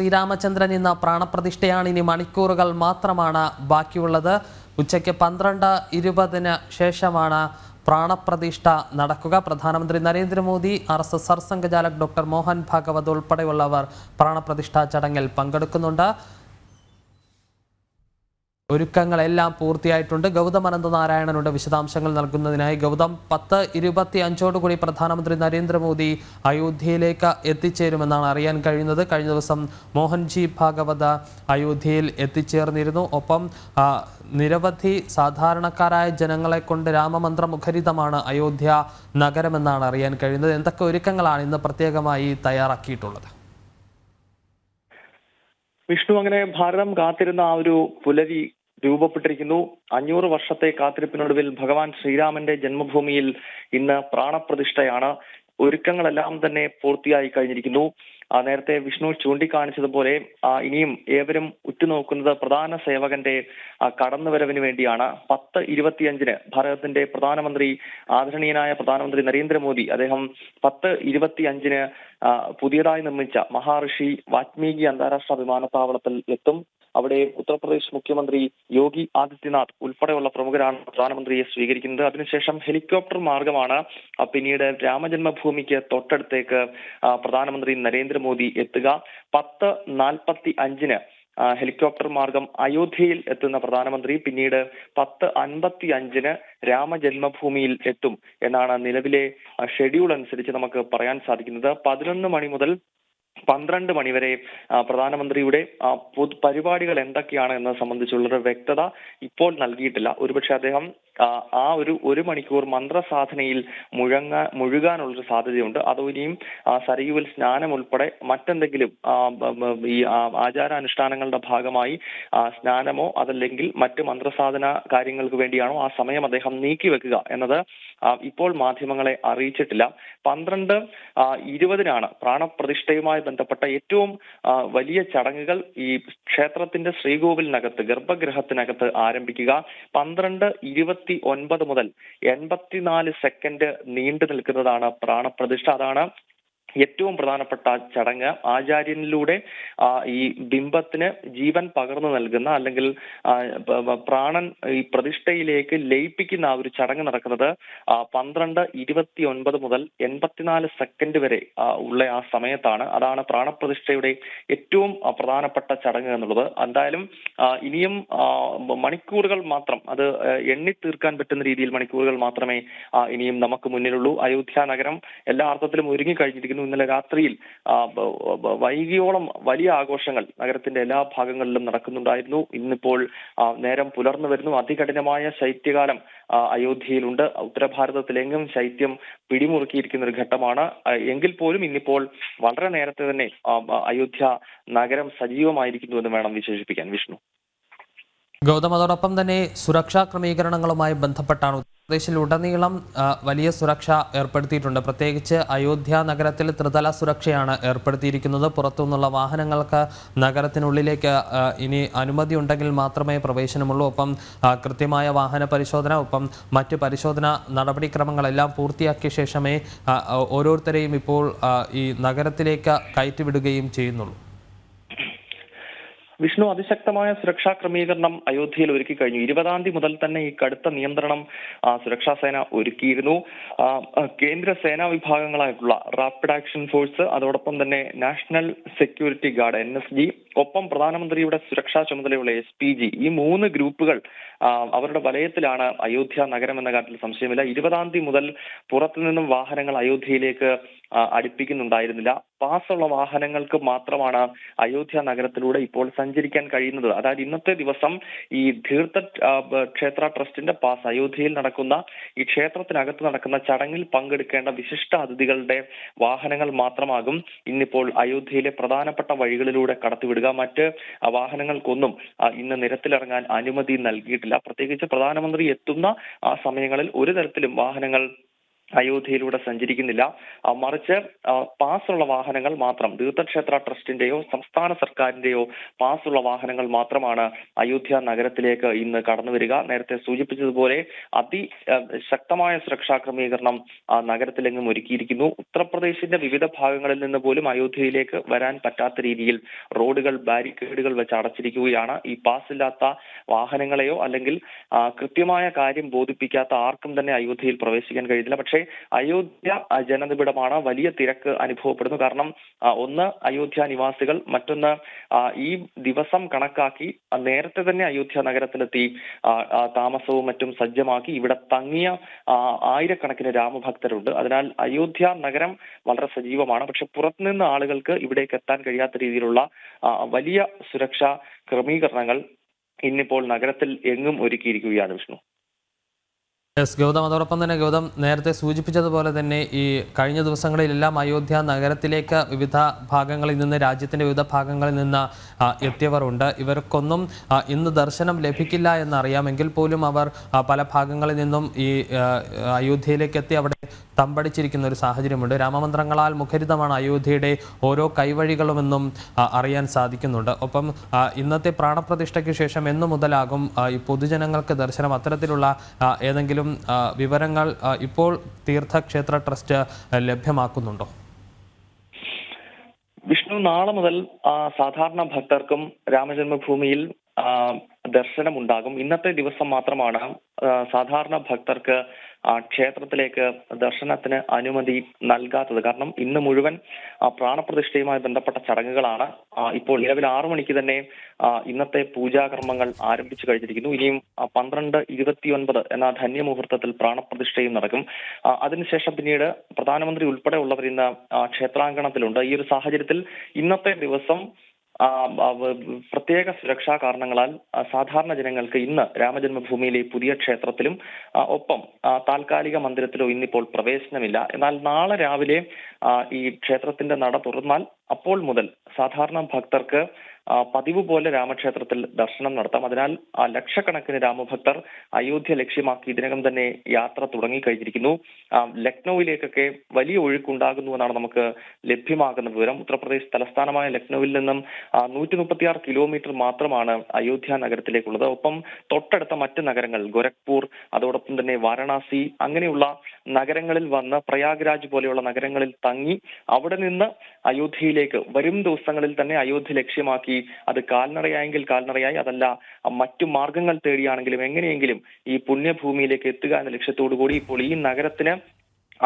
ശ്രീരാമചന്ദ്രൻ ഇന്ന് പ്രാണപ്രതിഷ്ഠയാണ്. ഇനി മണിക്കൂറുകൾ മാത്രമാണ് ബാക്കിയുള്ളത്. ഉച്ചയ്ക്ക് പന്ത്രണ്ട് ഇരുപതിന് ശേഷമാണ് പ്രാണപ്രതിഷ്ഠ നടക്കുക. പ്രധാനമന്ത്രി നരേന്ദ്രമോദി ആർ എസ് എസ് സർസംഘചാലക് ഡോക്ടർ മോഹൻ ഭാഗവത് ഉൾപ്പെടെയുള്ളവർ പ്രാണപ്രതിഷ്ഠാ ചടങ്ങിൽ പങ്കെടുക്കുന്നുണ്ട്. ഒരുക്കങ്ങളെല്ലാം പൂർത്തിയായിട്ടുണ്ട്. ഗൗതം അനന്തനാരായണനുണ്ട് വിശദാംശങ്ങൾ നൽകുന്നതിനായി ഗൗതം പത്ത് ഇരുപത്തി അഞ്ചോടുകൂടി പ്രധാനമന്ത്രി നരേന്ദ്രമോദി അയോധ്യയിലേക്ക് എത്തിച്ചേരുമെന്നാണ് അറിയാൻ കഴിയുന്നത്. കഴിഞ്ഞ ദിവസം മോഹൻജി ഭാഗവത അയോധ്യയിൽ എത്തിച്ചേർന്നിരുന്നു. ഒപ്പം നിരവധി സാധാരണക്കാരായ ജനങ്ങളെ കൊണ്ട് രാമമന്ത്ര മുഖരിതമാണ് അയോധ്യ നഗരമെന്നാണ് അറിയാൻ കഴിയുന്നത്. എന്തൊക്കെ ഒരുക്കങ്ങളാണ് ഇന്ന് പ്രത്യേകമായി തയ്യാറാക്കിയിട്ടുള്ളത്? വിഷ്ണു അങ്ങനെ ഭാരതം കാത്തിരുന്ന ആ ഒരു പുലരി രൂപപ്പെട്ടിരിക്കുന്നു. അഞ്ഞൂറ് വർഷത്തെ കാത്തിരിപ്പിനൊടുവിൽ ഭഗവാൻ ശ്രീരാമന്റെ ജന്മഭൂമിയിൽ ഇന്ന് പ്രാണപ്രതിഷ്ഠയാണ്. ഒരുക്കങ്ങളെല്ലാം തന്നെ പൂർത്തിയായി കഴിഞ്ഞിരിക്കുന്നു. നേരത്തെ വിഷ്ണു ചൂണ്ടിക്കാണിച്ചതുപോലെ ഇനിയും ഏവരും ഉറ്റുനോക്കുന്നത് പ്രധാന സേവകന്റെ കടന്നുവരവിന് വേണ്ടിയാണ്. പത്ത് ഇരുപത്തിയഞ്ചിന് ഭാരതത്തിന്റെ പ്രധാനമന്ത്രി ആദരണീയനായ പ്രധാനമന്ത്രി നരേന്ദ്രമോദി അദ്ദേഹം പത്ത് ഇരുപത്തിയഞ്ചിന് പുതിയതായി നിർമ്മിച്ച മഹാഋഷി വാത്മീകി അന്താരാഷ്ട്ര വിമാനത്താവളത്തിൽ എത്തും. അവിടെ ഉത്തർപ്രദേശ് മുഖ്യമന്ത്രി യോഗി ആദിത്യനാഥ് ഉൾപ്പെടെയുള്ള പ്രമുഖരാണ് പ്രധാനമന്ത്രിയെ സ്വീകരിക്കുന്നത്. അതിനുശേഷം ഹെലികോപ്റ്റർ മാർഗമാണ്. പിന്നീട് രാമജന്മഭൂമിക്ക് തൊട്ടടുത്തേക്ക് പ്രധാനമന്ത്രി പ്രധാനമന്ത്രി നരേന്ദ്രമോദി എത്തുക. പത്ത് നാൽപ്പത്തി അഞ്ചിന് ഹെലികോപ്റ്റർ മാർഗം അയോധ്യയിൽ എത്തുന്ന പ്രധാനമന്ത്രി പിന്നീട് പത്ത് അൻപത്തി അഞ്ചിന് രാമജന്മഭൂമിയിൽ എത്തും എന്നാണ് നിലവിലെ ഷെഡ്യൂൾ അനുസരിച്ച് നമുക്ക് പറയാൻ സാധിക്കുന്നത്. പതിനൊന്ന് മണി മുതൽ പന്ത്രണ്ട് മണിവരെ പ്രധാനമന്ത്രിയുടെ പൊതു പരിപാടികൾ എന്തൊക്കെയാണ് എന്നത് സംബന്ധിച്ചുള്ളൊരു വ്യക്തത ഇപ്പോൾ നൽകിയിട്ടില്ല. ഒരുപക്ഷെ അദ്ദേഹം ആ, ഒരു ഒരു മണിക്കൂർ മന്ത്രസാധനയിൽ മുഴങ്ങ മുഴുകാനുള്ളൊരു സാധ്യതയുണ്ട്. അതോ ഇനിയും സരയുവിൽ സ്നാനം ഉൾപ്പെടെ മറ്റെന്തെങ്കിലും ഈ ആചാരാനുഷ്ഠാനങ്ങളുടെ ഭാഗമായി സ്നാനമോ അതല്ലെങ്കിൽ മറ്റ് മന്ത്രസാധന കാര്യങ്ങൾക്ക് വേണ്ടിയാണോ ആ സമയം അദ്ദേഹം നീക്കിവെക്കുക എന്നത് ആ, ഇപ്പോൾ മാധ്യമങ്ങളെ അറിയിച്ചിട്ടില്ല. പന്ത്രണ്ട് ഇരുപതിനാണ് പ്രാണപ്രതിഷ്ഠയുമായി ബന്ധപ്പെട്ട ഏറ്റവും വലിയ ചടങ്ങുകൾ ഈ ക്ഷേത്രത്തിന്റെ ശ്രീകോവിലിനകത്ത് ഗർഭഗൃഹത്തിനകത്ത് ആരംഭിക്കുക. പന്ത്രണ്ട് ഇരുപത്തി ഒൻപത് മുതൽ എൺപത്തിനാല് സെക്കൻഡ് നീണ്ടു നിൽക്കുന്നതാണ് പ്രാണപ്രതിഷ്ഠ. അതാണ് ഏറ്റവും പ്രധാനപ്പെട്ട ചടങ്ങ് ആചാര്യനിലൂടെ ഈ ബിംബത്തിന് ജീവൻ പകർന്നു നൽകുന്ന അല്ലെങ്കിൽ പ്രാണൻ ഈ പ്രതിഷ്ഠയിലേക്ക് ലയിപ്പിക്കുന്ന ആ ഒരു ചടങ്ങ് നടക്കുന്നത് പന്ത്രണ്ട് ഇരുപത്തി ഒൻപത് മുതൽ എൺപത്തിനാല് സെക്കൻഡ് വരെ ഉള്ള ആ സമയത്താണ്. അതാണ് പ്രാണപ്രതിഷ്ഠയുടെ ഏറ്റവും പ്രധാനപ്പെട്ട ചടങ്ങ് എന്നുള്ളത്. എന്തായാലും ഇനിയും മണിക്കൂറുകൾ മാത്രം അത് എണ്ണി തീർക്കാൻ പറ്റുന്ന രീതിയിൽ മണിക്കൂറുകൾ മാത്രമേ ഇനിയും നമുക്ക് മുന്നിലുള്ളൂ. അയോധ്യ നഗരം എല്ലാ അർത്ഥത്തിലും ഒരുങ്ങി കഴിഞ്ഞിരിക്കുന്നു. ഇന്നലെ രാത്രിയിൽ വൈകിയോളം വലിയ ആഘോഷങ്ങൾ നഗരത്തിന്റെ എല്ലാ ഭാഗങ്ങളിലും നടക്കുന്നുണ്ടായിരുന്നു. ഇന്നിപ്പോൾ നേരം പുലർന്നു വരുന്നു. അതികഠിനമായ ശൈത്യകാലം അയോധ്യയിലുണ്ട്. ഉത്തരഭാരതത്തിലെങ്ങും ശൈത്യം പിടിമുറുക്കിയിരിക്കുന്ന ഒരു ഘട്ടമാണ് എങ്കിൽ പോലും ഇന്നിപ്പോൾ വളരെ നേരത്തെ തന്നെ അയോധ്യ നഗരം സജീവമായിരിക്കുന്നു എന്ന് വേണം വിശേഷിപ്പിക്കാൻ. വിഷ്ണു. ഗൗതം അതോടൊപ്പം തന്നെ സുരക്ഷാ ക്രമീകരണങ്ങളുമായി ബന്ധപ്പെട്ടാണ് ഉത്തർപ്രദേശിലുടനീളം ഉടനീളം വലിയ സുരക്ഷ ഏർപ്പെടുത്തിയിട്ടുണ്ട്. പ്രത്യേകിച്ച് അയോധ്യ നഗരത്തിൽ ത്രിതല സുരക്ഷയാണ് ഏർപ്പെടുത്തിയിരിക്കുന്നത്. പുറത്തുനിന്നുള്ള വാഹനങ്ങൾക്ക് നഗരത്തിനുള്ളിലേക്ക് ഇനി അനുമതി ഉണ്ടെങ്കിൽ മാത്രമേ പ്രവേശനമുള്ളൂ. ഒപ്പം കൃത്യമായ വാഹന പരിശോധന ഒപ്പം മറ്റ് പരിശോധന നടപടിക്രമങ്ങളെല്ലാം പൂർത്തിയാക്കിയ ശേഷമേ ഓരോരുത്തരെയും ഇപ്പോൾ ഈ നഗരത്തിലേക്ക് കയറ്റിവിടുകയും ചെയ്യുന്നുള്ളൂ. വിഷ്ണു അതിശക്തമായ സുരക്ഷാ ക്രമീകരണം അയോധ്യയിൽ ഒരുക്കി കഴിഞ്ഞു. ഇരുപതാം തീയതി മുതൽ തന്നെ ഈ കടുത്ത നിയന്ത്രണം സുരക്ഷാ സേന ഒരുക്കിയിരുന്നു. കേന്ദ്ര സേനാ വിഭാഗങ്ങളായിട്ടുള്ള റാപ്പിഡ് ആക്ഷൻ ഫോഴ്സ് അതോടൊപ്പം തന്നെ national security guard N S G ഒപ്പം പ്രധാനമന്ത്രിയുടെ സുരക്ഷാ ചുമതലയുള്ള എസ് പി ജി ഈ മൂന്ന് ഗ്രൂപ്പുകൾ അവരുടെ വലയത്തിലാണ് അയോധ്യ നഗരം എന്ന കാര്യത്തിൽ സംശയമില്ല. ഇരുപതാം തീയതി മുതൽ പുറത്തു നിന്നും വാഹനങ്ങൾ അയോധ്യയിലേക്ക് അടുപ്പിക്കുന്നുണ്ടായിരുന്നില്ല. പാസ്സുള്ള വാഹനങ്ങൾക്ക് മാത്രമാണ് അയോധ്യ നഗരത്തിലൂടെ ഇപ്പോൾ സഞ്ചരിക്കാൻ കഴിയുന്നത്. അതായത് ഇന്നത്തെ ദിവസം ഈ തീർത്ഥ ക്ഷേത്ര ട്രസ്റ്റിന്റെ പാസ് അയോധ്യയിൽ നടക്കുന്ന ഈ ക്ഷേത്രത്തിനകത്ത് നടക്കുന്ന ചടങ്ങിൽ പങ്കെടുക്കേണ്ട വിശിഷ്ട അതിഥികളുടെ വാഹനങ്ങൾ മാത്രമാകും ഇന്നിപ്പോൾ അയോധ്യയിലെ പ്രധാനപ്പെട്ട വഴികളിലൂടെ കടത്തിവിടുക. മറ്റ് വാഹനങ്ങൾക്കൊന്നും ഇന്ന് നിരത്തിലിറങ്ങാൻ അനുമതി നൽകിയിട്ടില്ല. പ്രത്യേകിച്ച് പ്രധാനമന്ത്രി എത്തുന്ന ആ സമയങ്ങളിൽ ഒരു തരത്തിലും വാഹനങ്ങൾ അയോധ്യയിലൂടെ സഞ്ചരിക്കുന്നില്ല. മറിച്ച് പാസ്സുള്ള വാഹനങ്ങൾ മാത്രം തീർത്ഥക്ഷേത്ര ട്രസ്റ്റിന്റെയോ സംസ്ഥാന സർക്കാരിന്റെയോ പാസ്സുള്ള വാഹനങ്ങൾ മാത്രമാണ് അയോധ്യ നഗരത്തിലേക്ക് ഇന്ന് കടന്നു വരിക. നേരത്തെ സൂചിപ്പിച്ചതുപോലെ അതി ശക്തമായ സുരക്ഷാ ക്രമീകരണം നഗരത്തിലെങ്ങും ഒരുക്കിയിരിക്കുന്നു. ഉത്തർപ്രദേശിന്റെ വിവിധ ഭാഗങ്ങളിൽ നിന്ന് പോലും അയോധ്യയിലേക്ക് വരാൻ പറ്റാത്ത രീതിയിൽ റോഡുകൾ ബാരിക്കേഡുകൾ വെച്ച് അടച്ചിരിക്കുകയാണ്. ഈ പാസ് ഇല്ലാത്ത വാഹനങ്ങളെയോ അല്ലെങ്കിൽ കൃത്യമായ കാര്യം ബോധിപ്പിക്കാത്ത ആർക്കും തന്നെ അയോധ്യയിൽ പ്രവേശിക്കാൻ കഴിയുന്നില്ല. പക്ഷേ അയോധ്യ ആ, ജനനിബിഡമാണ് വലിയ തിരക്ക് അനുഭവപ്പെടുന്നു. കാരണം ഒന്ന് അയോധ്യ നിവാസികൾ മറ്റൊന്ന് ഈ ദിവസം കണക്കാക്കി നേരത്തെ തന്നെ അയോധ്യ നഗരത്തിലെത്തി താമസവും മറ്റും സജ്ജമാക്കി ഇവിടെ തങ്ങിയ ആയിരക്കണക്കിന് രാമഭക്തരുണ്ട്. അതിനാൽ അയോധ്യ നഗരം വളരെ സജീവമാണ്. പക്ഷെ പുറത്തുനിന്ന് ആളുകൾക്ക് ഇവിടേക്ക് എത്താൻ കഴിയാത്ത രീതിയിലുള്ള വലിയ സുരക്ഷാ ക്രമീകരണങ്ങൾ ഇന്നിപ്പോൾ നഗരത്തിൽ എങ്ങും ഒരുക്കിയിരിക്കുകയാണ് വിഷ്ണു. എസ് ഗൗതം അതോടൊപ്പം തന്നെ ഗൗതം നേരത്തെ സൂചിപ്പിച്ചതുപോലെ തന്നെ ഈ കഴിഞ്ഞ ദിവസങ്ങളിലെല്ലാം അയോധ്യ നഗരത്തിലേക്ക് വിവിധ ഭാഗങ്ങളിൽ നിന്ന് രാജ്യത്തിന്റെ വിവിധ ഭാഗങ്ങളിൽ നിന്ന് എത്തിയവർ ഉണ്ട് ഇവർക്കൊന്നും ഇന്ന് ദർശനം ലഭിക്കില്ല എന്നറിയാമെങ്കിൽ പോലും അവർ പല ഭാഗങ്ങളിൽ നിന്നും ഈ അയോധ്യയിലേക്ക് എത്തി അവിടെ തമ്പടിച്ചിരിക്കുന്ന ഒരു സാഹചര്യമുണ്ട്. രാമമന്ത്രങ്ങളാൽ മുഖരിതമാണ് അയോധ്യയുടെ ഓരോ കൈവഴികളുമെന്നും അറിയാൻ സാധിക്കുന്നുണ്ട്. ഒപ്പം ഇന്നത്തെ പ്രാണപ്രതിഷ്ഠയ്ക്ക് ശേഷം എന്നു മുതലാകും ഈ പൊതുജനങ്ങൾക്ക് ദർശനം. അത്തരത്തിലുള്ള ഏതെങ്കിലും ആ, വിവരങ്ങൾ ഇപ്പോൾ തീർത്ഥക്ഷേത്ര ട്രസ്റ്റ് ലഭ്യമാക്കുന്നുണ്ടോ? വിഷ്ണു നാളെ മുതൽ സാധാരണ ഭക്തർക്കും രാമജന്മഭൂമിയിൽ ദർശനമുണ്ടാകും. ഇന്നത്തെ ദിവസം മാത്രമാണ് സാധാരണ ഭക്തർക്ക് ക്ഷേത്രത്തിലേക്ക് ദർശനത്തിന് അനുമതി നൽകാത്തത്. കാരണം ഇന്ന് മുഴുവൻ പ്രാണപ്രതിഷ്ഠയുമായി ബന്ധപ്പെട്ട ചടങ്ങുകളാണ്. ഇപ്പോൾ നിലവിൽ ആറു മണിക്ക് തന്നെ ഇന്നത്തെ പൂജാകർമ്മങ്ങൾ ആരംഭിച്ചു കഴിഞ്ഞിരിക്കുന്നു. ഇനിയും പന്ത്രണ്ട് ഇരുപത്തിയൊൻപത് എന്ന ധന്യമുഹൂർത്തത്തിൽ പ്രാണപ്രതിഷ്ഠയും നടക്കും. അതിനുശേഷം പിന്നീട് പ്രധാനമന്ത്രി ഉൾപ്പെടെ ഉള്ളവർ ഇന്ന് ക്ഷേത്രാങ്കണത്തിലുണ്ട്. ഈ ഒരു സാഹചര്യത്തിൽ ഇന്നത്തെ ദിവസം പ്രത്യേക സുരക്ഷാ കാരണങ്ങളാൽ സാധാരണ ജനങ്ങൾക്ക് ഇന്ന് രാമജന്മഭൂമിയിലെ പുതിയ ക്ഷേത്രത്തിലും ഒപ്പം താൽക്കാലിക മന്ദിരത്തിലോ ഇന്നിപ്പോൾ പ്രവേശനമില്ല. എന്നാൽ നാളെ രാവിലെ ഈ ക്ഷേത്രത്തിന്റെ നട തുറന്നാൽ അപ്പോൾ മുതൽ സാധാരണ ഭക്തർക്ക് പതിവ് പോലെ രാമക്ഷേത്രത്തിൽ ദർശനം നടത്താം. അതിനാൽ ലക്ഷക്കണക്കിന് രാമഭക്തർ അയോധ്യ ലക്ഷ്യമാക്കി ഇതിനകം തന്നെ യാത്ര തുടങ്ങി കഴിഞ്ഞിരിക്കുന്നു ലക്നൌവിലേക്കൊക്കെ വലിയ ഒഴുക്കുണ്ടാകുന്നു എന്നാണ് നമുക്ക് ലഭ്യമാകുന്ന വിവരം. ഉത്തർപ്രദേശ് തലസ്ഥാനമായ ലക്നൌവിൽ നിന്നും നൂറ്റി മുപ്പത്തിയാറ് കിലോമീറ്റർ മാത്രമാണ് അയോധ്യ നഗരത്തിലേക്കുള്ളത്. ഒപ്പം തൊട്ടടുത്ത മറ്റ് നഗരങ്ങൾ ഗോരഖ്പൂർ അതോടൊപ്പം തന്നെ വാരണാസി അങ്ങനെയുള്ള നഗരങ്ങളിൽ വന്ന് പ്രയാഗ്രാജ് പോലെയുള്ള നഗരങ്ങളിൽ തങ്ങി അവിടെ നിന്ന് അയോധ്യയിലേക്ക് വരും ദിവസങ്ങളിൽ തന്നെ അയോധ്യ ലക്ഷ്യമാക്കി അത് കാൽനടയായെങ്കിൽ കാൽനടയായി അതല്ല മറ്റു മാർഗങ്ങൾ തേടിയാണെങ്കിലും എങ്ങനെയെങ്കിലും ഈ പുണ്യഭൂമിയിലേക്ക് എത്തുക എന്ന ലക്ഷ്യത്തോടു കൂടി ഇപ്പോൾ ഈ നഗരത്തിന്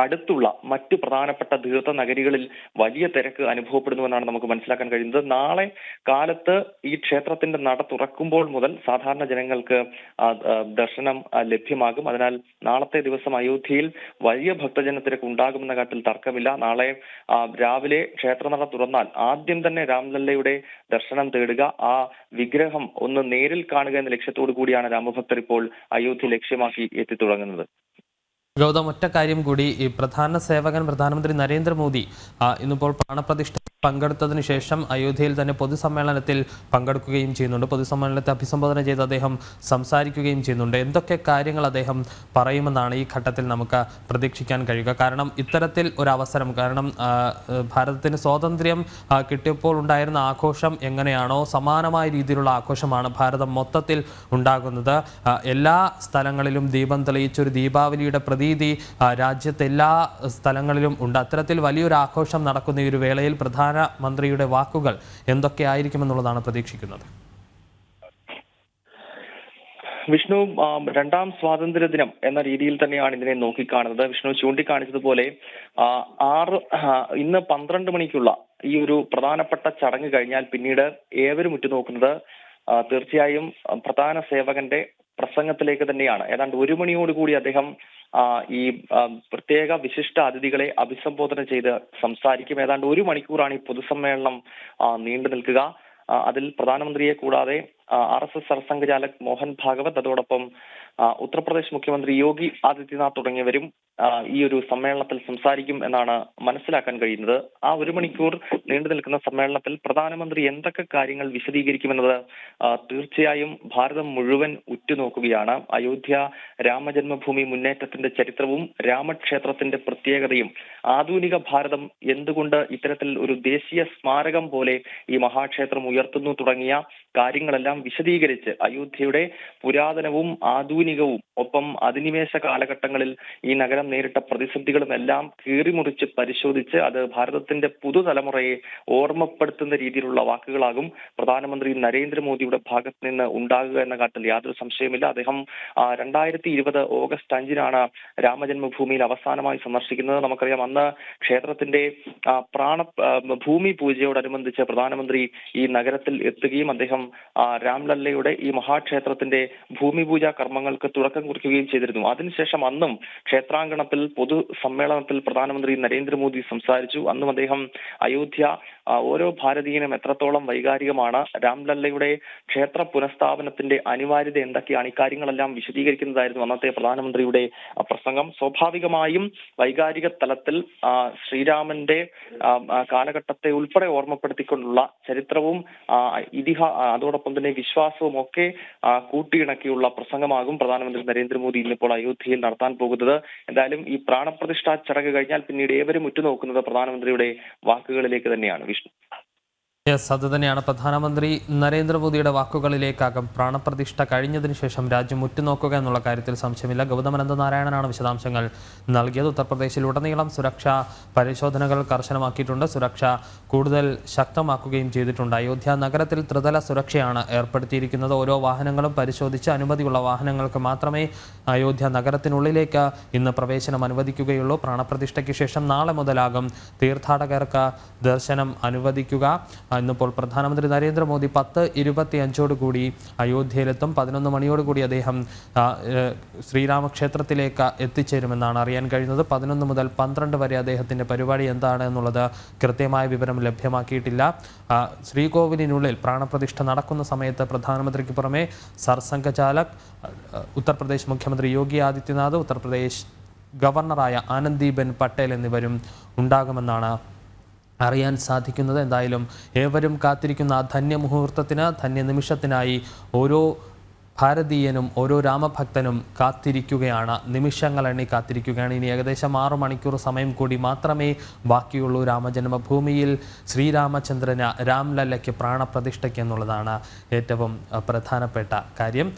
അടുത്തുള്ള മറ്റു പ്രധാനപ്പെട്ട തീർത്ഥ നഗരികളിൽ വലിയ തിരക്ക് അനുഭവപ്പെടുന്നുവെന്നാണ് നമുക്ക് മനസ്സിലാക്കാൻ കഴിയുന്നത്. നാളെ കാലത്ത് ഈ ക്ഷേത്രത്തിന്റെ നട തുറക്കുമ്പോൾ മുതൽ സാധാരണ ജനങ്ങൾക്ക് ദർശനം ലഭ്യമാകും. അതിനാൽ നാളത്തെ ദിവസം അയോധ്യയിൽ വലിയ ഭക്തജന തിരക്ക് ഉണ്ടാകുമെന്ന കാര്യത്തിൽ തർക്കമില്ല. നാളെ രാവിലെ ക്ഷേത്ര നട തുറന്നാൽ ആദ്യം തന്നെ രാംലല്ലയുടെ ദർശനം തേടുക. ആ വിഗ്രഹം ഒന്ന് നേരിൽ കാണുക എന്ന ലക്ഷ്യത്തോടു കൂടിയാണ് രാമഭക്തർ ഇപ്പോൾ അയോധ്യ ലക്ഷ്യമാക്കി എത്തിത്തുടങ്ങുന്നത്. ഗൗതം ഒറ്റ കാര്യം കൂടി. ഈ പ്രധാന സേവകൻ പ്രധാനമന്ത്രി നരേന്ദ്രമോദി ഇന്നിപ്പോൾ പ്രാണപ്രതിഷ്ഠ പങ്കെടുത്തതിന് ശേഷം അയോധ്യയിൽ തന്നെ പൊതുസമ്മേളനത്തിൽ പങ്കെടുക്കുകയും ചെയ്യുന്നുണ്ട്. പൊതുസമ്മേളനത്തെ അഭിസംബോധന ചെയ്ത് അദ്ദേഹം സംസാരിക്കുകയും ചെയ്യുന്നുണ്ട്. എന്തൊക്കെ കാര്യങ്ങൾ അദ്ദേഹം പറയുമെന്നാണ് ഈ ഘട്ടത്തിൽ നമുക്ക് പ്രതീക്ഷിക്കാൻ കഴിയുക. കാരണം ഇത്തരത്തിൽ ഒരു അവസരം കാരണം ഭാരതത്തിന് സ്വാതന്ത്ര്യം കിട്ടിയപ്പോൾ ഉണ്ടായിരുന്ന ആഘോഷം എങ്ങനെയാണോ സമാനമായ രീതിയിലുള്ള ആഘോഷമാണ് ഭാരതം മൊത്തത്തിൽ ഉണ്ടാകുന്നത്. എല്ലാ സ്ഥലങ്ങളിലും ദീപം തെളിയിച്ചൊരു ദീപാവലിയുടെ പ്രതീതി രാജ്യത്തെ എല്ലാ സ്ഥലങ്ങളിലും ഉണ്ട്. അത്തരത്തിൽ വലിയൊരു ആഘോഷം നടക്കുന്ന ഈ ഒരു വേളയിൽ പ്രധാനമന്ത്രിയുടെ വാക്കുകൾ എന്തൊക്കെയായിരിക്കുമെന്നുള്ളതാണ് പ്രതീക്ഷിക്കുന്നത്. വിഷ്ണു രണ്ടാം സ്വാതന്ത്ര്യ ദിനം എന്ന രീതിയിൽ തന്നെയാണ് ഇതിനെ നോക്കിക്കാണുന്നത്. വിഷ്ണു ചൂണ്ടിക്കാണിച്ചതുപോലെ ആറ് ഇന്ന് പന്ത്രണ്ട് മണിക്കുള്ള ഈ ഒരു പ്രധാനപ്പെട്ട ചടങ്ങ് കഴിഞ്ഞാൽ പിന്നീട് ഏവരും ഉറ്റുനോക്കുന്നത് തീർച്ചയായും പ്രധാന സേവകന്റെ പ്രസംഗത്തിലേക്ക് തന്നെയാണ്. ഏതാണ്ട് ഒരു മണിയോടുകൂടി അദ്ദേഹം ഈ പ്രത്യേക വിശിഷ്ട അതിഥികളെ അഭിസംബോധന ചെയ്ത് സംസാരിക്കും. ഏതാണ്ട് ഒരു മണിക്കൂറാണ് ഈ പൊതുസമ്മേളനം നീണ്ടു നിൽക്കുക. അതിൽ പ്രധാനമന്ത്രിയെ കൂടാതെ ആർ എസ് എസ് സർസംഘചാലക് മോഹൻ ഭാഗവത് അതോടൊപ്പം ഉത്തർപ്രദേശ് മുഖ്യമന്ത്രി യോഗി ആദിത്യനാഥ് തുടങ്ങിയവരും ഈ ഒരു സമ്മേളനത്തിൽ സംസാരിക്കും എന്നാണ് മനസ്സിലാക്കാൻ കഴിയുന്നത്. ആ ഒരു മണിക്കൂർ നീണ്ടു നിൽക്കുന്ന സമ്മേളനത്തിൽ പ്രധാനമന്ത്രി എന്തൊക്കെ കാര്യങ്ങൾ വിശദീകരിക്കുമെന്നത് തീർച്ചയായും ഭാരതം മുഴുവൻ ഉറ്റുനോക്കുകയാണ്. അയോധ്യ രാമജന്മഭൂമി മുന്നേറ്റത്തിന്റെ ചരിത്രവും രാമക്ഷേത്രത്തിന്റെ പ്രത്യേകതയും ആധുനിക ഭാരതം എന്തുകൊണ്ട് ഇത്തരത്തിൽ ഒരു ദേശീയ സ്മാരകം പോലെ ഈ മഹാക്ഷേത്രം ഉയർത്തുന്നു തുടങ്ങിയ കാര്യങ്ങളെല്ലാം വിശദീകരിച്ച് അയോധ്യയുടെ പുരാതനവും ആധുനികവും ഒപ്പം അധിനിവേശ കാലഘട്ടങ്ങളിൽ ഈ നഗരം നേരിട്ട പ്രതിസന്ധികളും എല്ലാം കീറിമുറിച്ച് പരിശോധിച്ച് അത് ഭാരതത്തിന്റെ പുതുതലമുറയെ ഓർമ്മപ്പെടുത്തുന്ന രീതിയിലുള്ള വാക്കുകളാകും പ്രധാനമന്ത്രി നരേന്ദ്രമോദിയുടെ ഭാഗത്ത് നിന്ന് ഉണ്ടാകുക എന്ന കാര്യത്തിൽ യാതൊരു സംശയമില്ല അദ്ദേഹം രണ്ടായിരത്തി ഇരുപത് ഓഗസ്റ്റ് അഞ്ചിനാണ് രാമജന്മഭൂമിയിൽ അവസാനമായി സന്ദർശിക്കുന്നത്. നമുക്കറിയാം അന്ന് ക്ഷേത്രത്തിന്റെ പ്രാണ ഭൂമി പൂജയോടനുബന്ധിച്ച് പ്രധാനമന്ത്രി ഈ നഗരത്തിൽ എത്തുകയും അദ്ദേഹം രാംലല്ലയുടെ ഈ മഹാക്ഷേത്രത്തിന്റെ ഭൂമി പൂജാ കർമ്മങ്ങൾക്ക് തുടക്കം കുറിക്കുകയും ചെയ്തിരുന്നു. അതിനുശേഷം അന്നും ക്ഷേത്രാങ്കണത്തിൽ പൊതു സമ്മേളനത്തിൽ പ്രധാനമന്ത്രി നരേന്ദ്രമോദി സംസാരിച്ചു. അന്നും അദ്ദേഹം അയോധ്യ ഓരോ ഭാരതീയനും എത്രത്തോളം വൈകാരികമാണ് രാംലല്ലയുടെ ക്ഷേത്ര പുനഃസ്ഥാപനത്തിന്റെ അനിവാര്യത എന്തൊക്കെയാണ് ഇക്കാര്യങ്ങളെല്ലാം വിശദീകരിക്കുന്നതായിരുന്നു അന്നത്തെ പ്രധാനമന്ത്രിയുടെ പ്രസംഗം. സ്വാഭാവികമായും വൈകാരിക തലത്തിൽ ശ്രീരാമന്റെ കാലഘട്ടത്തെ ഉൾപ്പെടെ ഓർമ്മപ്പെടുത്തിക്കൊണ്ടുള്ള ചരിത്രവും ഇതിഹാ അതോടൊപ്പം തന്നെ വിശ്വാസവും ഒക്കെ കൂട്ടിയിണക്കിയുള്ള പ്രസംഗമാകും പ്രധാനമന്ത്രി നരേന്ദ്രമോദി ഇന്നിപ്പോൾ അയോധ്യയിൽ നടത്താൻ പോകുന്നത്. എന്തായാലും ഈ പ്രാണപ്രതിഷ്ഠാ ചടങ്ങ് കഴിഞ്ഞാൽ പിന്നീട് ഏവരും ഉറ്റുനോക്കുന്നത് പ്രധാനമന്ത്രിയുടെ വാക്കുകളിലേക്ക് തന്നെയാണ്. വിഷ്ണു. യെസ് അത് തന്നെയാണ് പ്രധാനമന്ത്രി നരേന്ദ്രമോദിയുടെ വാക്കുകളിലേക്കാകും പ്രാണപ്രതിഷ്ഠ കഴിഞ്ഞതിന് ശേഷം രാജ്യം ഉറ്റുനോക്കുക എന്നുള്ള കാര്യത്തിൽ സംശയമില്ല. ഗൗതമനന്ദ നാരായണനാണ് വിശദാംശങ്ങൾ നൽകിയത്. ഉത്തർപ്രദേശിൽ ഉടനീളം സുരക്ഷാ പരിശോധനകൾ കർശനമാക്കിയിട്ടുണ്ട്. സുരക്ഷ കൂടുതൽ ശക്തമാക്കുകയും ചെയ്തിട്ടുണ്ട്. അയോധ്യ നഗരത്തിൽ ത്രിതല സുരക്ഷയാണ് ഏർപ്പെടുത്തിയിരിക്കുന്നത്. ഓരോ വാഹനങ്ങളും പരിശോധിച്ച് അനുമതിയുള്ള വാഹനങ്ങൾക്ക് മാത്രമേ അയോധ്യ നഗരത്തിനുള്ളിലേക്ക് ഇന്ന് പ്രവേശനം അനുവദിക്കുകയുള്ളൂ. പ്രാണപ്രതിഷ്ഠയ്ക്ക് ശേഷം നാളെ മുതലാകും തീർത്ഥാടകർക്ക് ദർശനം അനുവദിക്കുക. ഇന്നിപ്പോൾ പ്രധാനമന്ത്രി നരേന്ദ്രമോദി പത്ത് ഇരുപത്തി അഞ്ചോടുകൂടി അയോധ്യയിലെത്തും. പതിനൊന്ന് മണിയോടുകൂടി അദ്ദേഹം ശ്രീരാമക്ഷേത്രത്തിലേക്ക് എത്തിച്ചേരുമെന്നാണ് അറിയാൻ കഴിയുന്നത് പതിനൊന്ന് മുതൽ പന്ത്രണ്ട് വരെ അദ്ദേഹത്തിന്റെ പരിപാടി എന്താണ് എന്നുള്ളത് കൃത്യമായ വിവരം ലഭ്യമാക്കിയിട്ടില്ല. ശ്രീകോവിലിനുള്ളിൽ പ്രാണപ്രതിഷ്ഠ നടക്കുന്ന സമയത്ത് പ്രധാനമന്ത്രിക്ക് പുറമെ സർസംഘചാലക് ഉത്തർപ്രദേശ് മുഖ്യമന്ത്രി യോഗി ആദിത്യനാഥ് ഉത്തർപ്രദേശ് ഗവർണറായ ആനന്ദിബെൻ പട്ടേൽ എന്നിവരും ഉണ്ടാകുമെന്നാണ് അറിയാൻ സാധിക്കുന്നത്. എന്തായാലും ഏവരും കാത്തിരിക്കുന്ന ആ ധന്യമുഹൂർത്തത്തിന് ധന്യനിമിഷത്തിനായി ഓരോ ഭാരതീയനും ഓരോ രാമഭക്തനും കാത്തിരിക്കുകയാണ്. നിമിഷങ്ങൾ എണ്ണി കാത്തിരിക്കുകയാണ്. ഇനി ഏകദേശം ആറു മണിക്കൂർ സമയം കൂടി മാത്രമേ ബാക്കിയുള്ളൂ. രാമജന്മഭൂമിയിൽ ശ്രീരാമചന്ദ്രന് രാംലല്ലയ്ക്ക് പ്രാണപ്രതിഷ്ഠയ്ക്ക് എന്നുള്ളതാണ് ഏറ്റവും പ്രധാനപ്പെട്ട കാര്യം.